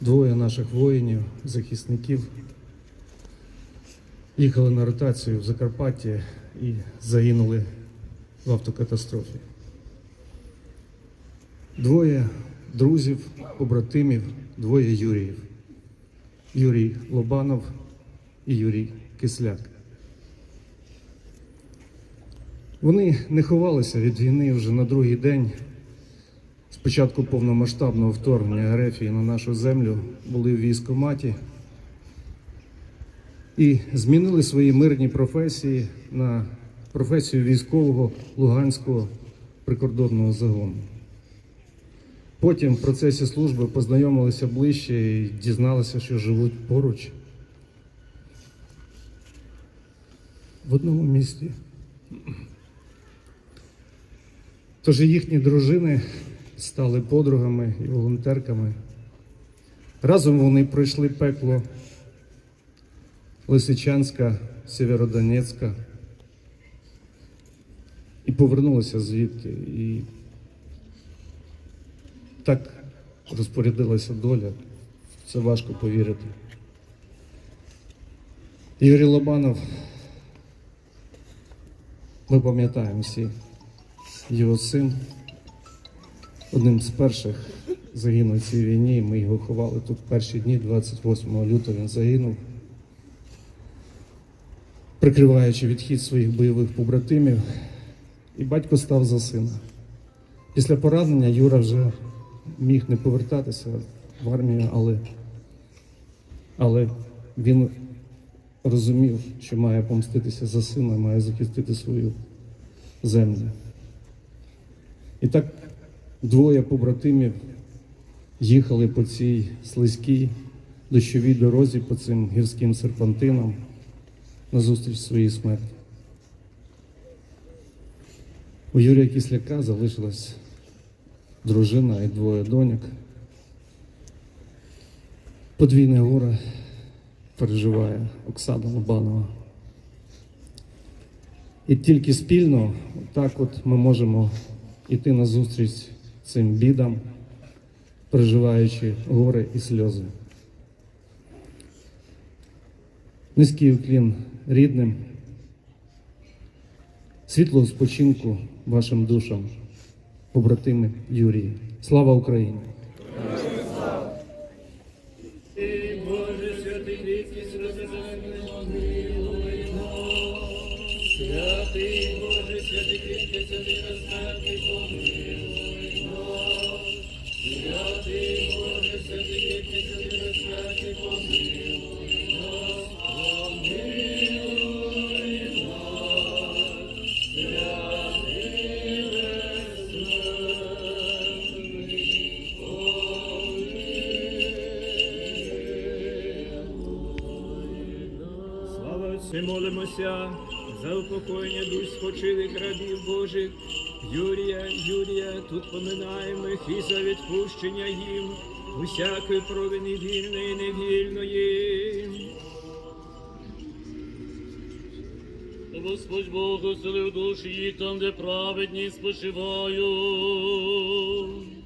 Двоє наших воїнів, захисників, їхали на ротацію в Закарпатті і загинули в автокатастрофі. Двоє друзів, побратимів, двоє Юріїв. Юрій Лобанов і Юрій Кисляк. Вони не ховалися від війни вже на другий день. Спочатку повномасштабного вторгнення Арефії на нашу землю були в військкоматі і змінили свої мирні професії на професію військового Луганського прикордонного загону. Потім в процесі служби познайомилися ближче і дізналися, що живуть поруч. В одному місті. Тож їхні дружини стали подругами і волонтерками. Разом вони пройшли пекло Лисичанська, Сєвєродонецька і повернулися звідки. І так розпорядилася доля. Це важко повірити. Юрій Лобанов, ми пам'ятаємо всі, його син одним з перших загинув в цій війні. Ми його ховали тут в перші дні, 28 лютого він загинув, прикриваючи відхід своїх бойових побратимів. І батько став за сина. Після поранення Юра вже міг не повертатися в армію, але, але він розумів, що має помститися за сина, має захистити свою землю. І так двоє побратимів їхали по цій слизькій дощовій дорозі, по цим гірським серпантинам на зустріч своїй смерті. У Юрія Кисляка залишилась дружина і двоє доньок. Подвійне горе переживає Оксана Лобанова. І тільки спільно так от ми можемо йти на зустріч цим бідам, переживаючи гори і сльози. Низький уклін рідним, світлого спочинку вашим душам, побратими Юрії. Слава Україні! Отцю, молимося за упокоєння душ спочилих рабів Божих. Юрія, Юрія, тут поминаємо їх і за відпущення їм усякої провини вільної і невільної. Господь Бог оселив душі їх там, де праведні спочивають.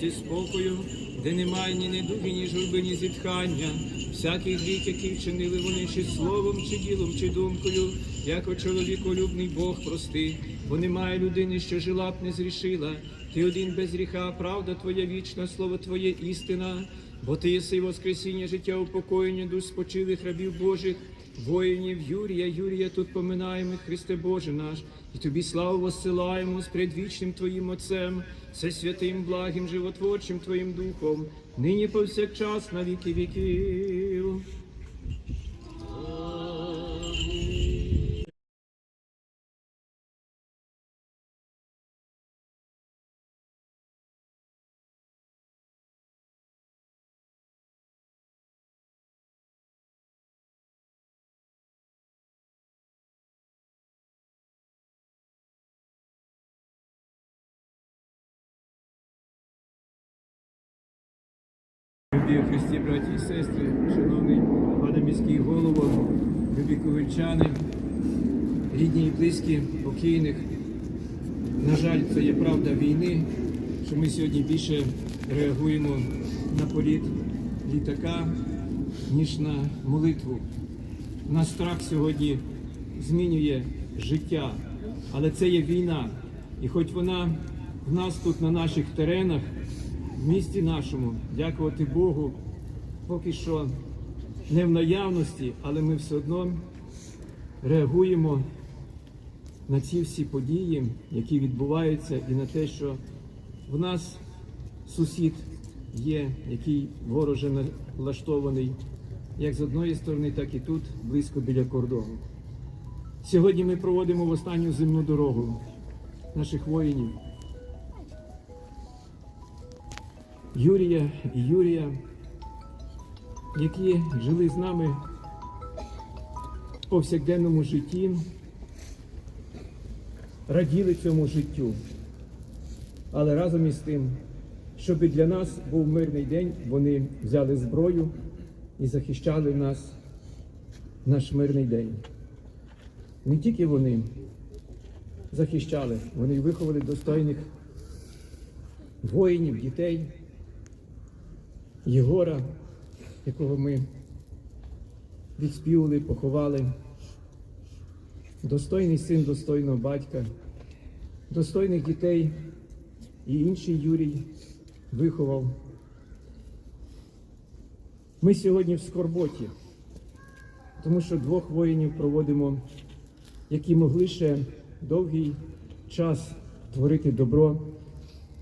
Зі спокою, де немає ні недуги, ні журби, ні зітхання, всякий гріх, який вчинили вони чи словом, чи ділом, чи думкою, як чоловіколюбний Бог прости, бо немає людини, що жила б не зрішила. Ти один без гріха, правда Твоя вічна, слово Твоє істина, бо Ти єси воскресіння, життя, упокоєння душ спочилих рабів Божих, воїнів Юрія, Юрія, тут поминаємо, Христе Боже наш, і Тобі славу воссилаємо з предвічним Твоїм Отцем, все святим, благим, животворчим Твоїм Духом, нині повсякчас на віки віків. Любі Христі, браті і сестри, шановний пане міський голово, любі ковальчани, рідні і близькі покійних. На жаль, це є правда війни, що ми сьогодні більше реагуємо на політ літака, ніж на молитву. Наш страх сьогодні змінює життя, але це є війна. І хоч вона в нас тут на наших теренах, в місті нашому, дякувати Богу, поки що не в наявності, але ми все одно реагуємо на ці всі події, які відбуваються, і на те, що в нас сусід є, який вороже налаштований, як з одної сторони, так і тут, близько біля кордону. Сьогодні ми проводимо в останню земну дорогу наших воїнів. Юрія і Юрія, які жили з нами в повсякденному житті, раділи цьому життю. Але разом із тим, щоб для нас був мирний день, вони взяли зброю і захищали нас наш мирний день. Не тільки вони захищали, вони виховали достойних воїнів, дітей, Єгора, якого ми відспівали, поховали. Достойний син достойного батька, достойних дітей і інший Юрій виховав. Ми сьогодні в скорботі, тому що двох воїнів проводимо, які могли ще довгий час творити добро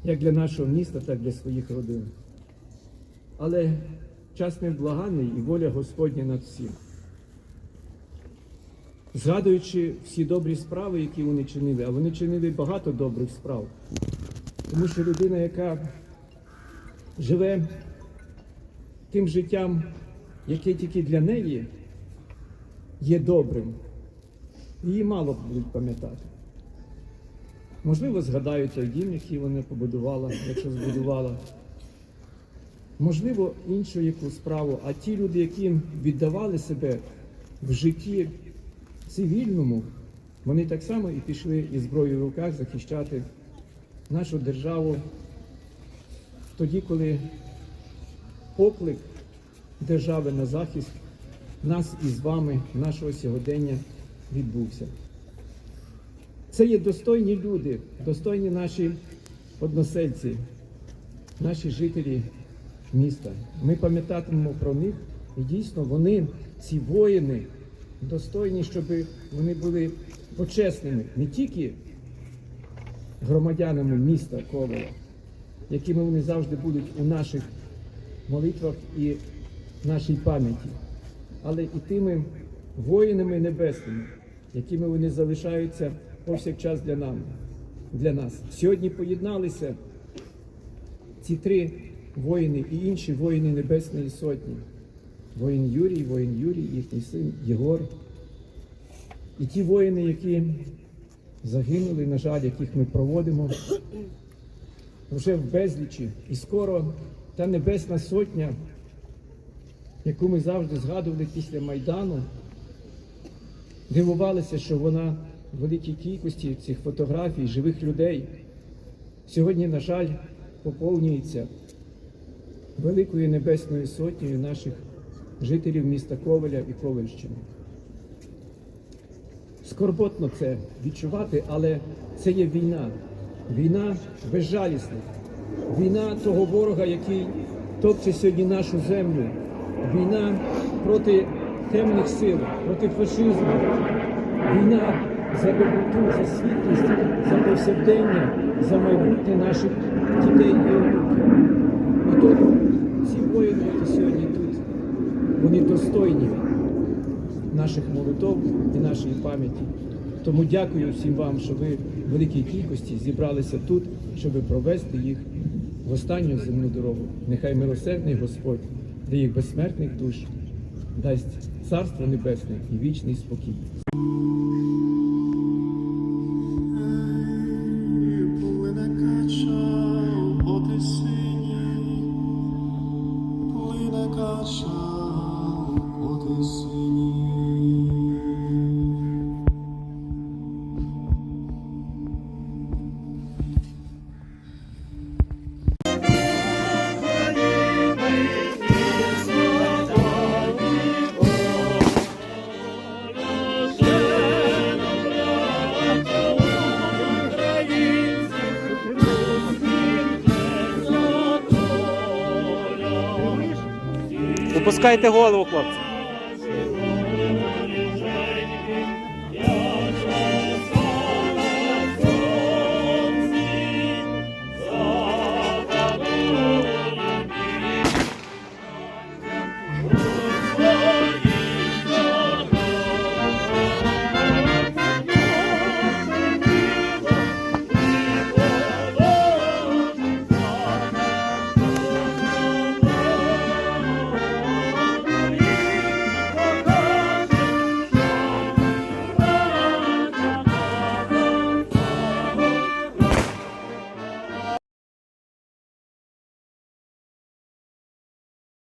як для нашого міста, так і для своїх родин. Але час невблаганний і воля Господня над всім. Згадуючи всі добрі справи, які вони чинили, а вони чинили багато добрих справ. Тому що людина, яка живе тим життям, яке тільки для неї є добрим, її мало будуть пам'ятати. Можливо, згадають той дім, який вона побудувала, якщо збудувала. Можливо, іншу яку справу, а ті люди, які віддавали себе в житті цивільному, вони так само і пішли із зброєю в руках захищати нашу державу тоді, коли поклик держави на захист нас із вами, нашого сьогодення відбувся. Це є достойні люди, достойні наші односельці, наші жителі міста. Ми пам'ятатимемо про них, і дійсно вони, ці воїни, достойні, щоб вони були почесними не тільки громадянами міста Ковала, якими вони завжди будуть у наших молитвах і нашій пам'яті, але і тими воїнами небесними, якими вони залишаються повсякчас для нам, для нас. Сьогодні поєдналися ці три воїни і інші воїни Небесної Сотні. Воїн Юрій, воїн Юрій, їхній син Єгор. І ті воїни, які загинули, на жаль, яких ми проводимо вже в безлічі. І скоро та Небесна Сотня, яку ми завжди згадували після Майдану, дивувалися, що вона в великій кількості цих фотографій живих людей сьогодні, на жаль, поповнюється великою небесною сотнею наших жителів міста Ковеля і Ковельщини. Скорботно це відчувати, але це є війна. Війна безжалісна. Війна того ворога, який топче сьогодні нашу землю. Війна проти темних сил, проти фашизму. Війна за доброту, за світлість, за повсякдення, за майбутнє наших дітей і онуків. І тому ці воїни, які сьогодні тут, вони достойні наших молитов і нашої пам'яті. Тому дякую всім вам, що ви в великій кількості зібралися тут, щоб провести їх в останню земну дорогу. Нехай милосердний Господь для їх безсмертних душ дасть царство небесне і вічний спокій. Опускайте голову, хлопці.